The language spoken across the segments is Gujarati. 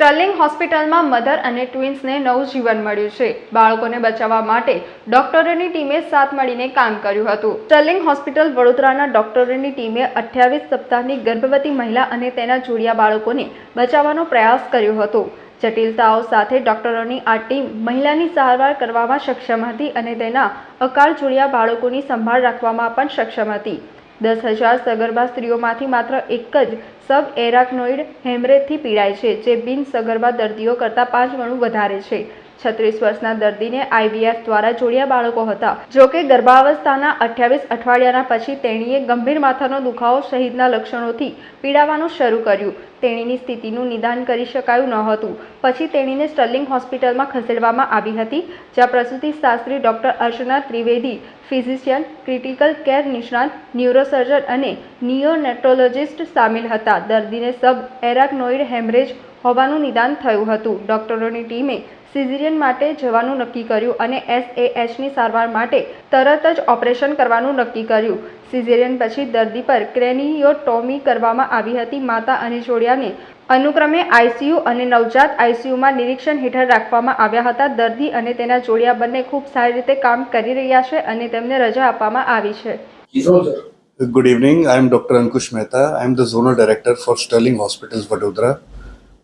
સ્ટર્લિંગ હોસ્પિટલમાં મધર અને ટ્વિન્સને નવું જીવન મળ્યું છે. બાળકોને બચાવવા માટે ડોક્ટરોની ટીમે સાથ મળીને કામ કર્યું હતું. સ્ટર્લિંગ હોસ્પિટલ વડોદરાના ડોક્ટરોની ટીમે અઠ્યાવીસ સપ્તાહની ગર્ભવતી મહિલા અને તેના જોડિયા બાળકોને બચાવવાનો પ્રયાસ કર્યો હતો. જટિલતાઓ સાથે ડોક્ટરોની આ ટીમ મહિલાની સારવાર કરવામાં સક્ષમ હતી અને તેના અકાળ જોડિયા બાળકોની સંભાળ રાખવામાં પણ સક્ષમ હતી. દસ હજાર સગર્ભા સ્ત્રીઓમાંથી માત્ર એક જ સબ એરાકનોઇડ હેમરેજથી પીડાય છે, જે બિન સગર્ભા દર્દીઓ કરતાં પાંચ ગણું વધારે છે. છત્રીસ વર્ષના દર્દીને આઈવીએફ દ્વારા જોડિયા બાળકો હતા. જો કે ગર્ભાવસ્થાના અઠ્યાવીસ અઠવાડિયાના પછી તેણીએ ગંભીર માથાનો દુખાવો સહિતના લક્ષણોથી પીડાવાનું શરૂ કર્યું. તેણીની સ્થિતિનું નિદાન કરી શકાયું ન હતું. પછી તેણીને સ્ટર્લિંગ હોસ્પિટલમાં ખસેડવામાં આવી હતી, જ્યાં પ્રસૂતિ Shastri doctor Archana Trivedi, physician, critical care નિષ્ણાત, ન્યુરોસર્જન અને નિયોનેટ્રોલોજિસ્ટ સામેલ હતા. દર્દીને સબ એરાકનોઇડ હેમરેજ હોવાનું નિદાન થયું હતું. ડોક્ટરોની ટીમે સિઝેરિયન માટે જવાનું નક્કી કર્યું અને એસએએચની સારવાર માટે તરત જ ઓપરેશન કરવાનું નક્કી કર્યું. સિઝેરિયન પછી દર્દી પર ક્રેનિયોટોમી કરવામાં આવી હતી. માતા અને જોડિયાને અનુક્રમે આઈસીયુ અને નવજાત આઈસીયુમાં નિરીક્ષણ હેઠળ રાખવામાં આવ્યા હતા. દર્દી અને તેના જોડિયા બંને ખૂબ સારી રીતે કામ કરી રહ્યા છે અને તેમને રજા આપવામાં આવી છે. Good evening. I am Dr. Ankush Mehta. I am the zonal director for Sterling Hospitals, Vadodara.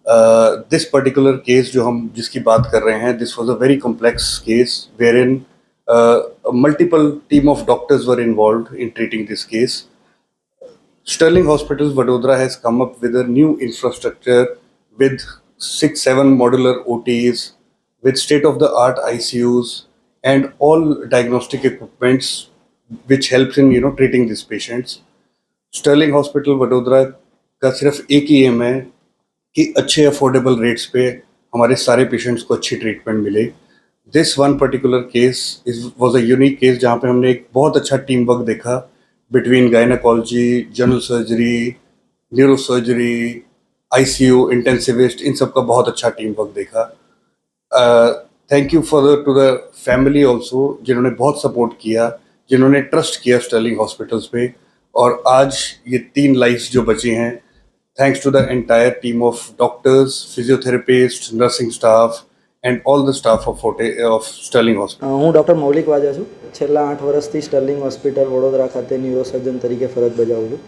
Uh, this particular case, जो हम जिसकी बात कर रहे हैं, this was a very complex case wherein uh, a multiple team of doctors were involved in treating this case. Sterling Hospitals, Vadodara has come up with a new infrastructure with six, seven modular OTs, with state-of-the-art ICUs, and all diagnostic equipments which helps in, you know, treating these patients. Sterling hospital Vadodara का सिर्फ़ एक ही एम है कि अच्छे अफोर्डेबल रेट्स पे हमारे सारे पेशेंट्स को अच्छी ट्रीटमेंट मिले। This one particular case is was a unique case जहाँ पे हमने एक बहुत अच्छा टीम वर्क देखा between gynaecology general surgery neuro surgery ICU intensivist इन सब का बहुत अच्छा टीम वर्क देखा thank you for to the family also जिन्होंने बहुत सपोर्ट किया। जिन्होंने ट्रस्ट किया स्टर्लिंग हॉस्पिटल्स पे और आज ये तीन लाइफ्स जो बची हैं thanks to the entire team of doctors physiotherapist nursing staff and all the staff of of Sterling hospital uh, હું ડૉક્ટર મૌલિક વાજા છું છેલ્લા આઠ વર્ષથી સ્ટર્લિંગ હોસ્પિટલ વડોદરા ખાતે ન્યુરોસર્જન તરીકે ફરજ બજાવું છું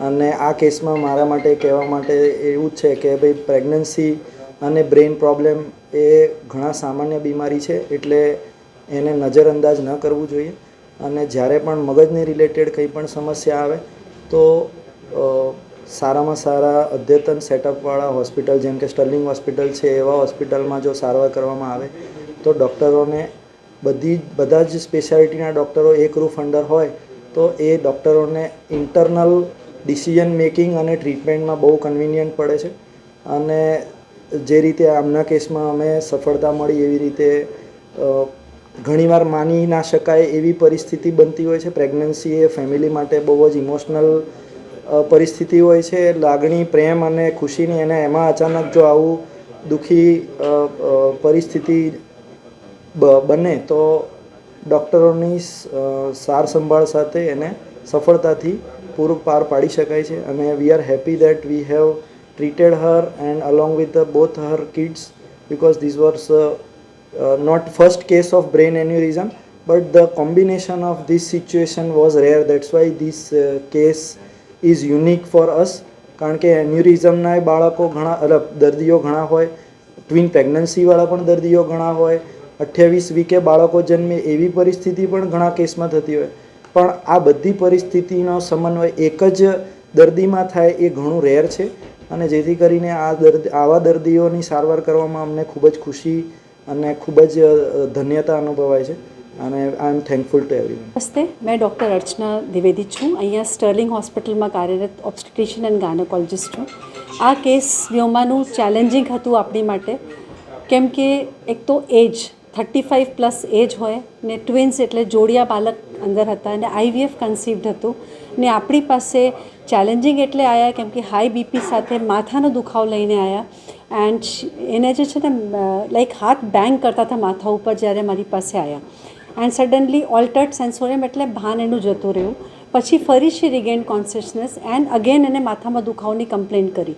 અને આ કેસમાં મારા માટે કહેવા માટે એવું જ છે કે ભાઈ પ્રેગ્નન્સી અને બ્રેઇન પ્રોબ્લેમ એ ઘણા સામાન્ય બીમારી છે એટલે એને નજરઅંદાજ ન કરવું જોઈએ અને જ્યારે પણ મગજને રિલેટેડ કંઈ પણ સમસ્યા આવે, તો સારામાં સારા અદ્યતન સેટઅપવાળા હોસ્પિટલ, જેમ કે સ્ટર્લિંગ હોસ્પિટલ છે, એવા હોસ્પિટલમાં જો સારવાર કરવામાં આવે, તો ડૉક્ટરોને બધી બધા જ સ્પેશિયાલિટીના ડૉક્ટરો એક રૂફ અંડર હોય, તો એ ડૉક્ટરોને ઇન્ટરનલ ડિસિઝન મેકિંગ અને ટ્રીટમેન્ટમાં બહુ કન્વિનિયન્ટ પડે છે. અને જે રીતે આમના કેસમાં અમે સફળતા મળી એવી રીતે ઘણીવાર માની ના શકાય એવી પરિસ્થિતિ બનતી હોય છે. પ્રેગ્નન્સી એ ફેમિલી માટે બહુ જ ઇમોશનલ પરિસ્થિતિ હોય છે. લાગણી પ્રેમ અને ખુશીની અને એમાં અચાનક જો આવું દુઃખી પરિસ્થિતિ બને તો ડૉક્ટરોની સાર સંભાળ સાથે એને સફળતાથી પૂરું પાર પાડી શકાય છે અને we are happy that we have treated her and along with both her kids because these uh, not first case of brain aneurysm but the combination of this situation was rare. That's why this uh, case is unique for us. કારણ કે એન્યુરિઝમના બાળકો ઘણા અલગ દર્દીઓ ઘણા હોય. ટ્વિન પ્રેગ્નન્સીવાળા પણ દર્દીઓ ઘણા હોય. અઠ્યાવીસ વીકે બાળકો જન્મે એવી પરિસ્થિતિ પણ ઘણા કેસમાં થતી હોય. પણ આ બધી પરિસ્થિતિનો સમન્વય એક જ દર્દીમાં થાય એ ઘણું રેર છે. અને જેથી કરીને આ દર્દ આવા દર્દીઓની સારવાર કરવામાં અમને ખૂબ જ ખુશી અને ખૂબ જ ધન્યતા અનુભવાય છે. અને I am thankful to every નમસ્તે, મેં ડૉક્ટર અર્ચના દ્વિવેદી છું. અહીંયા સ્ટર્લિંગ હોસ્પિટલમાં કાર્યરત ઓબ્સ્ટિટિશિયન એન્ડ ગાયનોકોલોજિસ્ટ છું. આ કેસ વ્યોમાનું ચેલેન્જિંગ હતું આપણી માટે. કેમ કે એક તો age thirty five plus age હોય ને ટ્વિન્સ એટલે જોડિયા બાલક અંદર હતા અને આઈવીએફ કન્સીવ્ડ હતું. ને આપણી પાસે ચેલેન્જિંગ એટલે આવ્યા કેમ કે હાઈ બીપી સાથે માથાનો દુખાવ લઈને આવ્યા એન્ડ એને જે છે ને લાઈક હાથ બેંગ કરતા હતા માથા ઉપર જ્યારે મારી પાસે આવ્યા એન્ડ સડનલી ઓલ્ટર્ડ સેન્સોરિયમ એટલે ભાન એનું જતું રહ્યું. પછી ફરી she regain consciousness and again એને માથામાં દુખાવાની કમ્પ્લેન કરી.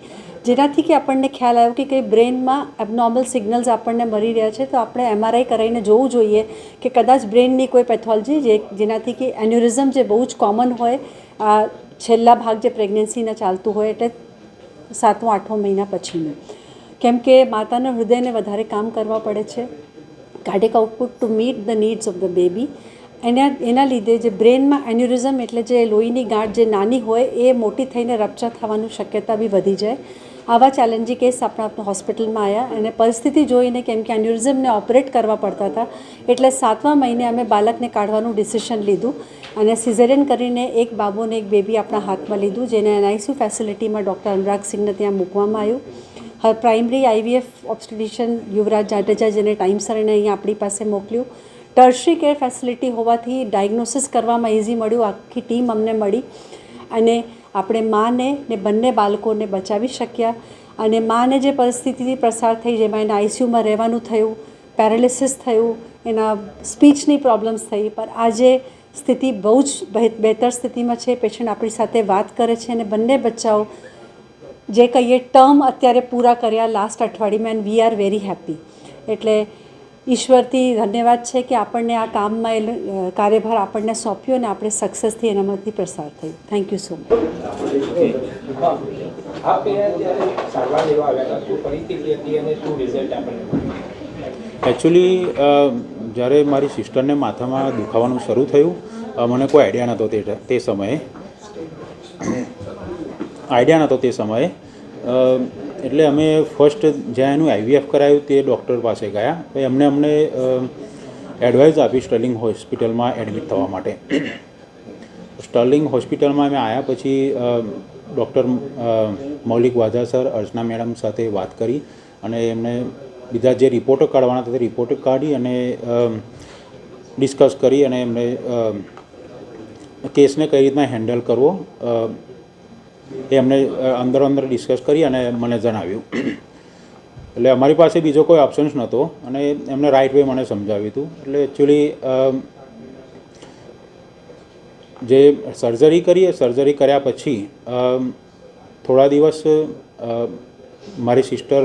જેનાથી કે આપણને ખ્યાલ આવ્યો કે કંઈ બ્રેનમાં એબનોર્મલ સિગ્નલ્સ આપણને મળી રહ્યા છે, તો આપણે એમઆરઆઈ કરાવીને જોવું જોઈએ કે કદાચ બ્રેનની કોઈ પેથોલોજી જે, જેનાથી કે એન્યુરિઝમ જે બહુ જ કોમન હોય, આ છેલ્લા ભાગ જે પ્રેગ્નન્સીના ચાલતું હોય એટલે સાતમો, આઠમો મહિના પછીનું. કેમ કે માતાના હૃદયને વધારે કામ કરવા પડે છે. Cardiac output to meet the needs of the baby એના એના લીધે જે બ્રેનમાં એન્યુરિઝમ એટલે જે લોહીની ગાંઠ જે નાની હોય એ મોટી થઈને રપચા થવાની શક્યતા બી વધી જાય. આવા ચેલેન્જિંગ કેસ આપણા હોસ્પિટલમાં આવ્યા અને પરિસ્થિતિ જોઈને કેમ કે એન્યુરિઝમને ઓપરેટ કરવા પડતા હતા. એટલે સાતમા મહિને અમે બાળકને કાઢવાનું ડિસિશન લીધું. અને સિઝેરિયન કરીને એક બાબુને એક બેબી આપણા હાથમાં લીધું, જેને એનઆઈસીયુ ફેસિલિટીમાં ડૉક્ટર અનુરાગ સિંહને ત્યાં મૂકવામાં આવ્યું. હવે primary IVF obstetrician Yuvraj Jadeja જેને ટાઈમસર એને અહીંયા આપણી પાસે મોકલ્યું. ટર્શરી કેર ફેસિલિટી હોવાથી ડાયગ્નોસિસ કરવામાં ઇઝી મળ્યું. આખી ટીમ અમને મળી અને આપણે માને ને બંને બાળકોને બચાવી શક્યા અને માને જે પરિસ્થિતિથી પસાર થઈ, જેમાં એને આઈસીયુમાં રહેવાનું થયું, પેરાલિસિસ થયું, એના સ્પીચની પ્રોબ્લેમ્સ થઈ, પણ આજે સ્થિતિ બહુ જ બહેતર સ્થિતિમાં છે પેશન્ટ આપણી સાથે વાત કરે છે અને બંને બચ્ચાઓ જે કહીએ ટર્મ અત્યારે પૂરા કર્યા લાસ્ટ અઠવાડિયામાં and we are very happy એટલે ઈશ્વરથી ધન્યવાદ છે કે આપણને આ કામમાં એ કાર્યભાર આપણને સોંપ્યો અને આપણે સક્સેસથી એનામાંથી પ્રસાર થયું. Thank you so much actually જ્યારે મારી સિસ્ટરને માથામાં દુખાવાનું શરૂ થયું મને કોઈ આઈડિયા નહોતો તે સમયે. આઈડિયા નહોતો તે સમયે. એટલે અમે ફર્સ્ટ જ્યાં એનું આઈવીએફ કરાયું તે ડૉક્ટર પાસે ગયા. પછી એમને અમને એડવાઇસ આપી સ્ટર્લિંગ હોસ્પિટલમાં એડમિટ થવા માટે. સ્ટર્લિંગ હોસ્પિટલમાં અમે આવ્યા પછી doctor Maulik Vaja sir, Archana madam સાથે વાત કરી અને એમને બીજા જે રિપોર્ટો કાઢવાના હતા તે રિપોર્ટો કાઢી અને ડિસ્કસ કરી અને એમને કેસને કઈ રીતના હેન્ડલ કરવો એ એમને અંદર અંદર ડિસ્કસ કરી અને મને જણાવ્યું. એટલે અમારી પાસે બીજો કોઈ ઓપ્શન્સ નહોતો અને એમને રાઇટ વે મને સમજાવ્યું હતું. એટલે એકચ્યુઅલી જે સર્જરી કરીએ સર્જરી કર્યા પછી થોડા દિવસ મારી સિસ્ટર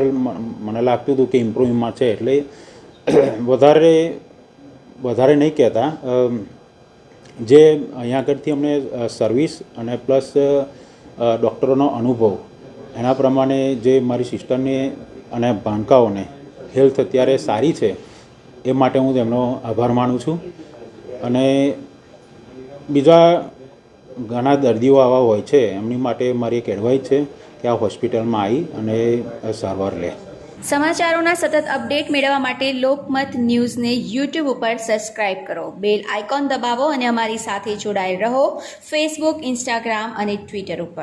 મને લાગતું હતું કે ઇમ્પ્રુવમાં છે એટલે વધારે વધારે નહીં કહેતા. જે અહીંયા આગળથી અમને સર્વિસ અને પ્લસ ડૉક્ટરોનો અનુભવ. એના પ્રમાણે જે મારી સિસ્ટરને અને ભાણકાઓને હેલ્થ અત્યારે સારી છે, એ માટે હું તેમનો આભાર માનું છું. અને બીજા ઘણા દર્દીઓ આવા હોય છે, એમની માટે મારી એક એડવાઇસ છે કે આ હોસ્પિટલમાં આવી અને સારવાર લે. સમાચારોના સતત અપડેટ મેળવવા માટે લોકમત ન્યૂઝને યુટ્યુબ ઉપર સબસ્ક્રાઇબ કરો. બેલ આઇકોન દબાવો અને અમારી સાથે જોડાયેલ રહો. ફેસબુક ઇન્સ્ટાગ્રામ અને ટ્વિટર ઉપર.